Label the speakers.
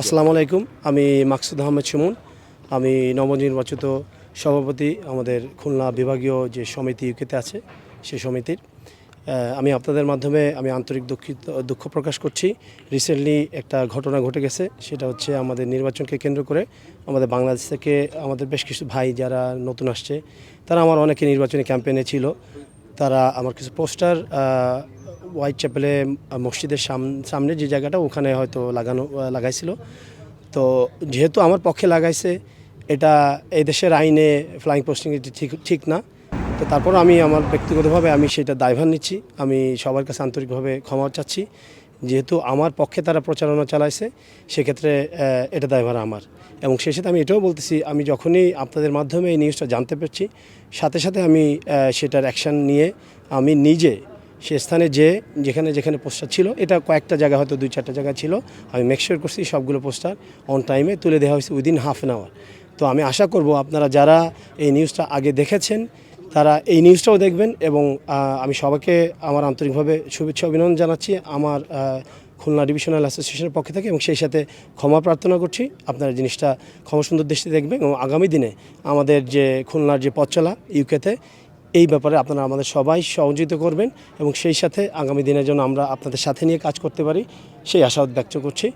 Speaker 1: আসসালামু আলাইকুম, আমি মাকসুদ আহমেদ সুমন। আমি নবনির্বাচিত সভাপতি আমাদের খুলনা বিভাগীয় যে সমিতি ইউকেতে আছে, সে সমিতির। আমি আপনাদের মাধ্যমে আমি আন্তরিক দুঃখিত, দুঃখ প্রকাশ করছি। রিসেন্টলি একটা ঘটনা ঘটে গেছে, সেটা হচ্ছে আমাদের নির্বাচনকে কেন্দ্র করে আমাদের বাংলাদেশ থেকে আমাদের বেশ কিছু ভাই যারা নতুন আসছে, তারা আমার অনেকে নির্বাচনী ক্যাম্পেইনে ছিল। তারা আমার কিছু পোস্টার হোয়াইট চ্যাপেলে মসজিদের সাম- সামনে যে জায়গাটা, ওখানে হয়তো লাগানো লাগাইছিল। তো যেহেতু আমার পক্ষে লাগাইছে, এটা এই দেশের আইনে ফ্লাইং পোস্টিং ঠিক ঠিক না। তো তারপর আমি আমার ব্যক্তিগতভাবে আমি সেটা দায়ভার নিচ্ছি। আমি সবার কাছে আন্তরিকভাবে ক্ষমা চাচ্ছি। যেহেতু আমার পক্ষে তারা প্রচারণা চালাইছে, সেক্ষেত্রে এটা দায়ভার আমার। এবং সেই সাথে আমি এটাও বলতেছি, আমি যখনই আপনাদের মাধ্যমে এই নিউজটা জানতে পারছি, সাথে সাথে আমি সেটার অ্যাকশান নিয়ে আমি নিজে সে স্থানে যে, যেখানে যেখানে পোস্টার ছিল, এটা কয়েকটা জায়গা হয়তো দুই চারটা জায়গা ছিল, আমি মেকশিওর করছি সবগুলো পোস্টার অন টাইমে তুলে দেওয়া হয়েছে উইদিন হাফ অ্যান আওয়ার তো আমি আশা করব আপনারা যারা এই নিউজটা আগে দেখেছেন, তারা এই নিউজটাও দেখবেন এবং আমি সবাইকে আমার আন্তরিকভাবে শুভেচ্ছা অভিনন্দন জানাচ্ছি আমার খুলনা ডিভিশনাল অ্যাসোসিয়েশনের পক্ষ থেকে এবং সেই সাথে ক্ষমা প্রার্থনা করছি। আপনারা জিনিসটা ক্ষমা সুন্দর দৃষ্টি দেখবেন এবং আগামী দিনে আমাদের যে খুলনার যে পথ চলা ইউকেতে এই ব্যাপারে আপনারা আমাদের সবাই সহযোগিত করবেন এবং সেই সাথে আগামী দিনের জন্য আমরা আপনাদের সাথে নিয়ে কাজ করতে পারি। সেই আশা ব্যক্ত করছি।